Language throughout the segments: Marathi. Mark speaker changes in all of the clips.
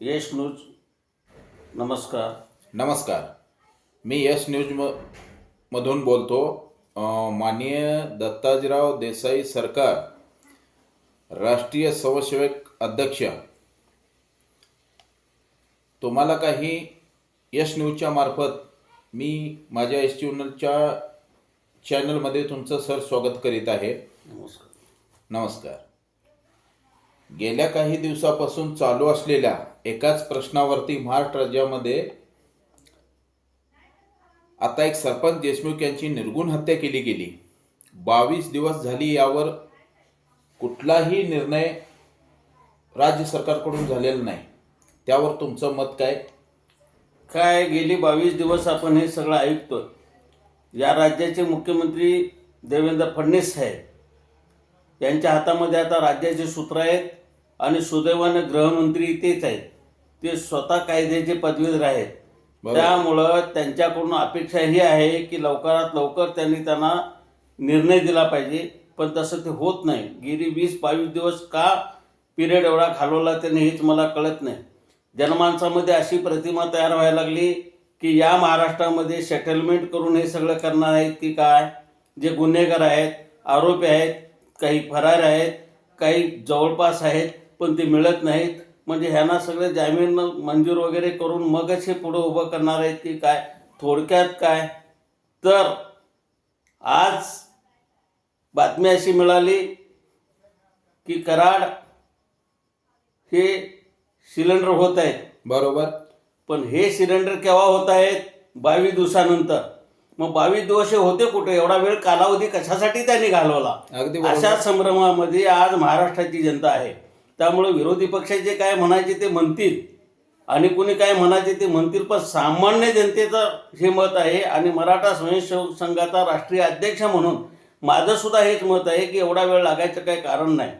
Speaker 1: यश न्यूज नमस्कार.
Speaker 2: नमस्कार. मी यश न्यूज म मधून बोलतो. माननीय दत्ताजीराव देसाई सरकार राष्ट्रीय स्वयंसेवक अध्यक्ष तुम्हाला काही यश न्यूजच्या मार्फत मी माझ्या यश चॅनलच्या चॅनलमध्ये तुमचं सर स्वागत करीत आहे.
Speaker 1: नमस्कार.
Speaker 2: नमस्कार. गेल्या काही दिवसापासून चालू असलेल्या एकाच प्रश्नावरती महाराष्ट्र राज्यामध्ये आता एक सरपंच देशमुख यांची निर्गुण हत्या केली गेली. बावीस दिवस झाली यावर कुठलाही निर्णय राज्य सरकारकडून झालेला नाही. त्यावर तुमचं मत काय?
Speaker 1: काय गेली बावीस दिवस आपण हे सगळं ऐकतो या राज्याचे मुख्यमंत्री देवेंद्र फडणवीस साहेब यांच्या हातामध्ये आता राज्याचे सूत्र आहेत. आणि सुदैवाने गृहमंत्री तेच आहेत. ते स्वतः कायद्याचे पदवीधर आहेत. त्यामुळं त्यांच्याकडून अपेक्षा ही आहे की लवकरात लवकर त्यांनी त्यांना निर्णय दिला पाहिजे. पण तसं ते होत नाही. गेली वीस बावीस दिवस का पिरियड एवढा घालवला त्यांनी हेच मला कळत नाही. जनमानसामध्ये अशी प्रतिमा तयार व्हायला लागली की या महाराष्ट्रामध्ये सेटलमेंट करून हे सगळं करणार आहेत की काय? जे गुन्हेगार आहेत आरोपी आहेत काही फरार आहेत काही जवळपास आहेत पण ते मिळत नाहीत. म्हणजे ह्यांना सगळं जामीन मंजूर वगैरे करून मगच हे पुढं उभं करणार आहेत की काय? थोडक्यात काय? तर आज बातमी अशी मिळाली की कराड हे सिलेंडर होत आहेत.
Speaker 2: बरोबर.
Speaker 1: पण हे सिलेंडर केव्हा होत आहेत? बावीस दिवसानंतर. मग बावीस दिवस होते कुठे? एवढा वेळ कालावधी कशासाठी त्यांनी घालवला?
Speaker 2: अगदी.
Speaker 1: अशा संभ्रमामध्ये आज महाराष्ट्राची जनता आहे. त्यामुळे विरोधी पक्षाचे काय म्हणायचे ते म्हणतील. आणि कुणी काय म्हणायचे ते म्हणतील पण सामान्य जनतेचं हे मत आहे आणि मराठा स्वयंसेवक संघाचा राष्ट्रीय अध्यक्ष म्हणून माझं सुद्धा हेच मत आहे की एवढा वेळ लागायचं काही कारण नाही.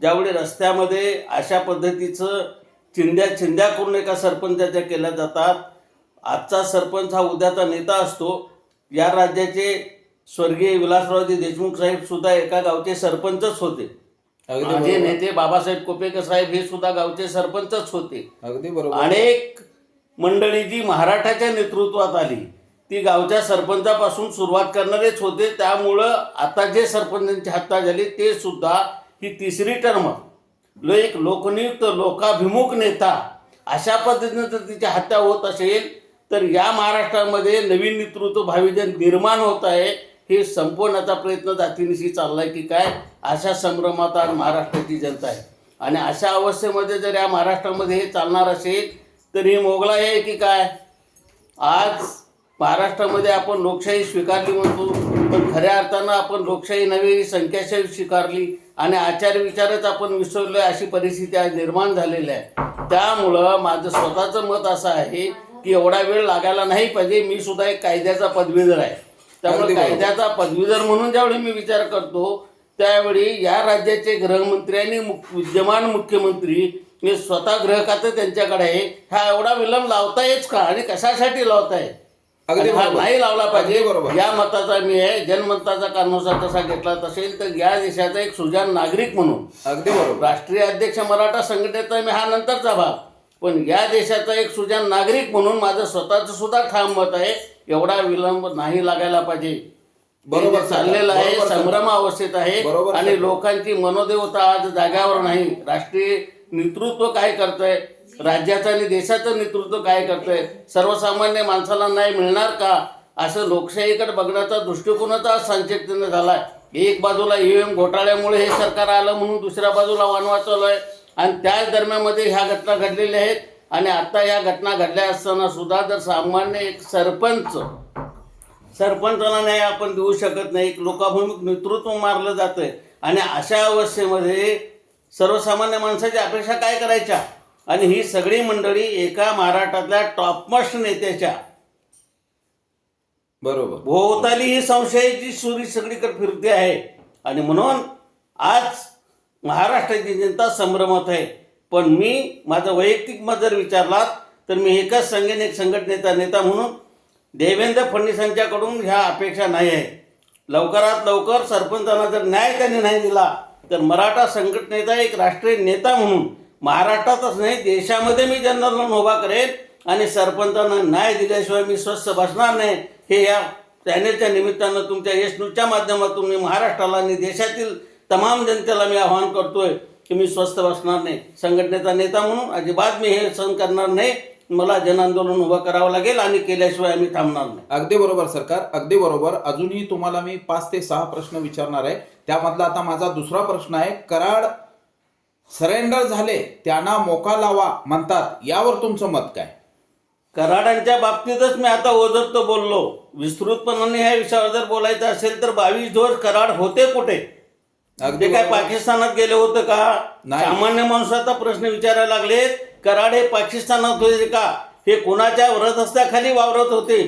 Speaker 1: ज्यावेळी रस्त्यामध्ये अशा पद्धतीचं चिंध्या चिंध्या करून एका सरपंचाच्या केल्या जातात. आजचा सरपंच हा उद्याचा नेता असतो. या राज्याचे स्वर्गीय विलासरावजी देशमुख साहेब सुद्धा एका गावचे सरपंचच होते. माझे नेते बाबासाहेब कोपेकर साहेब हे सुद्धा गावचे सरपंचच होते.
Speaker 2: अगदी बरोबर.
Speaker 1: अनेक मंडळी जी महाराष्ट्राच्या नेतृत्वात आली ती गावच्या सरपंचापासून सुरुवात करणारेच होते. त्यामुळं आता जे सरपंचांची हत्या झाली ते सुद्धा ही तिसरी टर्म लो एक लोकनियुक्त लोकाभिमुख नेता अशा पद्धतीनं जर तिची हत्या होत असेल तर या महाराष्ट्रामध्ये नवीन नेतृत्व भावी जे निर्माण होत आहे. हे संपवण्याचा प्रयत्न जातीनिशी चाललाय की काय? अशा संभ्रमात आज महाराष्ट्राची जनता आहे. आणि अशा अवस्थेमध्ये जर या महाराष्ट्रामध्ये हे चालणार असेल तर ही मोगलाई आहे की काय? आज महाराष्ट्रामध्ये आपण लोकशाही स्वीकारली म्हणतो पण खऱ्या अर्थानं आपण लोकशाही नव्हे ही संख्याशाही स्वीकारली आणि आचार विचारच आपण विसरलो आहे अशी परिस्थिती आज निर्माण झालेली आहे. त्यामुळं माझं स्वतःचं मत असं आहे की एवढा वेळ लागायला नाही पाहिजे. मी सुद्धा एक कायद्याचा पदवीधर आहे. त्यामुळे. कायद्याचा पदवीधर म्हणून ज्यावेळी मी विचार करतो त्यावेळी या राज्याचे गृहमंत्री आणि विद्यमान मुख्यमंत्री हे स्वतः गृह खातं त्यांच्याकडे आहे. हा एवढा विलंब लावतायच का? आणि कशासाठी लावताय?
Speaker 2: अगदी
Speaker 1: हा. नाही लावला पाहिजे.
Speaker 2: बरोबर.
Speaker 1: या मताचा मी आहे. जनमताचा कानूसार तसा घेतला असेल तर या देशाचा एक सुजान नागरिक म्हणून.
Speaker 2: अगदी बरोबर.
Speaker 1: राष्ट्रीय अध्यक्ष मराठा संघटनेचा मी हा नंतरचा भाग. पण या देशाचा एक सुजान नागरिक म्हणून माझं स्वतःचं सुद्धा ठाम मत आहे. एवढा विलंब नाही लागायला पाहिजे.
Speaker 2: बरोबर
Speaker 1: चाललेलं आहे. संभ्रम अवस्थेत आहे
Speaker 2: बरोबर
Speaker 1: आणि. लोकांची मनोदेवता आज जाग्यावर नाही. राष्ट्रीय नेतृत्व काय करतंय? राज्याचं आणि देशाचं नेतृत्व काय करतंय? सर्वसामान्य माणसाला नाही मिळणार का? असं लोकशाहीकडे बघण्याचा दृष्टिकोनाचा आज संचेतन झालाय. एक बाजूला ईव्हीएम घोटाळ्यामुळे हे सरकार आलं म्हणून दुसऱ्या बाजूला वानवा चालू आहे. आणि त्याच दरम्यानमध्ये ह्या घटना घडलेल्या आहेत. आणि आता या घटना घडल्या असताना सुद्धा जर सामान्य एक सरपंच सरपंचाला न्याय आपण देऊ शकत नाही एक लोकाभिमुख नेतृत्व मारलं जातंय. आणि अशा अवस्थेमध्ये सर्वसामान्य माणसाची अपेक्षा काय करायच्या? आणि ही सगळी मंडळी एका महाराष्ट्रातल्या टॉपमोस्ट नेत्याच्या.
Speaker 2: बरोबर.
Speaker 1: भोवताली ही संशयाची सुरी सगळीकडे फिरते आहे. आणि म्हणून आज महाराष्ट्राची जनता संभ्रमात आहे. पण मी माझं वैयक्तिक मत जर विचारलात तर मी एकच संघेन एक संघटनेचा नेता म्हणून देवेंद्र फडणवीसांच्याकडून ह्या अपेक्षा नाही आहे. लवकरात लवकर सरपंचांना जर न्याय त्यांनी नाही दिला तर मराठा संघटनेचा एक राष्ट्रीय नेता म्हणून महाराष्ट्रातच नाही देशामध्ये मी जनरल उभा करेन आणि सरपंचांना न्याय दिल्याशिवाय मी स्वस्थ बसणार नाही. हे या चॅनेलच्या निमित्तानं तुमच्या यश न्यूजच्या माध्यमातून मी महाराष्ट्राला आणि देशातील तमाम जनतेला मी आवाहन करतोय. की मी स्वस्थ बसणार नाही. संघटनेचा नेता म्हणून अजिबात मी हे सहन करणार नाही. मला जनआंदोलन उभं करावं लागेल आणि केल्याशिवाय आम्ही थांबणार नाही.
Speaker 2: अगदी बरोबर सरकार अगदी बरोबर. अजूनही तुम्हाला मी पाच ते सहा प्रश्न विचारणार आहे. त्यामधला आता माझा दुसरा प्रश्न आहे. कराड सरेंडर झाले त्यांना मोका लावा म्हणतात. यावर तुमचं मत काय?
Speaker 1: कराडांच्या बाबतीतच मी आता ओझरतो बोललो. विस्तृतपणाने या विषयावर जर बोलायचं असेल तर बावीस दिवस कराड होते कुठे?
Speaker 2: अगदी
Speaker 1: काय. पाकिस्तानात गेले होते का. सामान्य माणसाचा प्रश्न विचारायला लागले कराड हे पाकिस्तानात होते का? हे कुणाच्या व्रतहस्त्याखाली वावरत होते?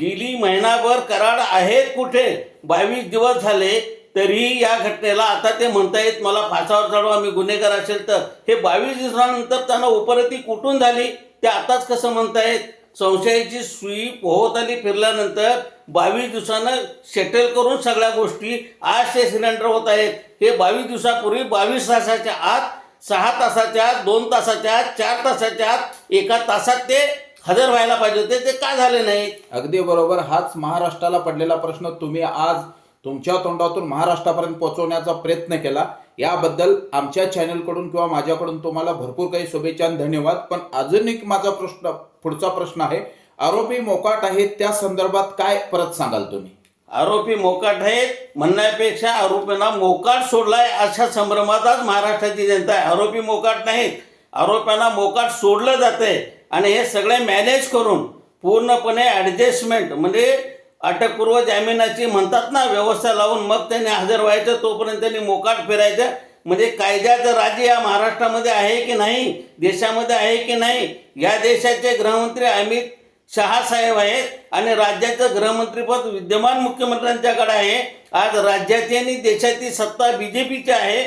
Speaker 1: गेली महिनाभर कराड आहेत कुठे? बावीस दिवस झाले तरी या घटनेला आता ते म्हणतायत मला फासावर चढवा मी गुन्हेगार असेल तर. हे बावीस दिवसानंतर त्यांना उपरती कुठून झाली? ते आताच कसं म्हणतायत संशयाची सुई पोहताली फिरल्यानंतर बावीस दिवसानं सेटल करून सगळ्या गोष्टी आज ते सिलेंडर होत आहेत. हे बावीस दिवसापूर्वी बावीस तासाच्या आत सहा तासाच्या आत दोन तासाच्या आत चार तासाच्या आत एका तासात ते हजर व्हायला पाहिजे होते. ते का झाले नाही
Speaker 2: अगदी बरोबर. हाच महाराष्ट्राला पडलेला प्रश्न तुम्ही आज तुमच्या तोंडातून महाराष्ट्रापर्यंत पोहोचवण्याचा प्रयत्न केला. याबद्दल आमच्या चॅनलकडून किंवा माझ्याकडून तुम्हाला भरपूर काही शुभेच्छा धन्यवाद. पण अजून एक माझा प्रश्न पुढचा प्रश्न आहे. आरोपी मोकाट आहेत त्या संदर्भात काय परत सांगाल तुम्ही?
Speaker 1: आरोपी मोकाट आहेत म्हणण्यापेक्षा आरोपींना मोकाट सोडलाय अशा संभ्रमात आज महाराष्ट्राची जनता आहे. आरोपी मोकाट नाहीत. आरोपींना मोकाट सोडलं जातंय. आणि हे सगळे मॅनेज करून पूर्णपणे ॲडजस्टमेंट म्हणजे अटकपूर्व जामिनाची म्हणतात ना व्यवस्था लावून मग त्यांनी हजर व्हायचं तोपर्यंत त्यांनी मोकाट फिरायचं. म्हणजे कायद्याचं राज्य या महाराष्ट्रामध्ये आहे की नाही देशामध्ये आहे की नाही या देशाचे गृहमंत्री अमित शहा साहेब आहेत आणि राज्याचं गृहमंत्रीपद विद्यमान मुख्यमंत्र्यांच्याकडे आहे. आज राज्याची आणि देशाची सत्ता बीजेपीची आहे.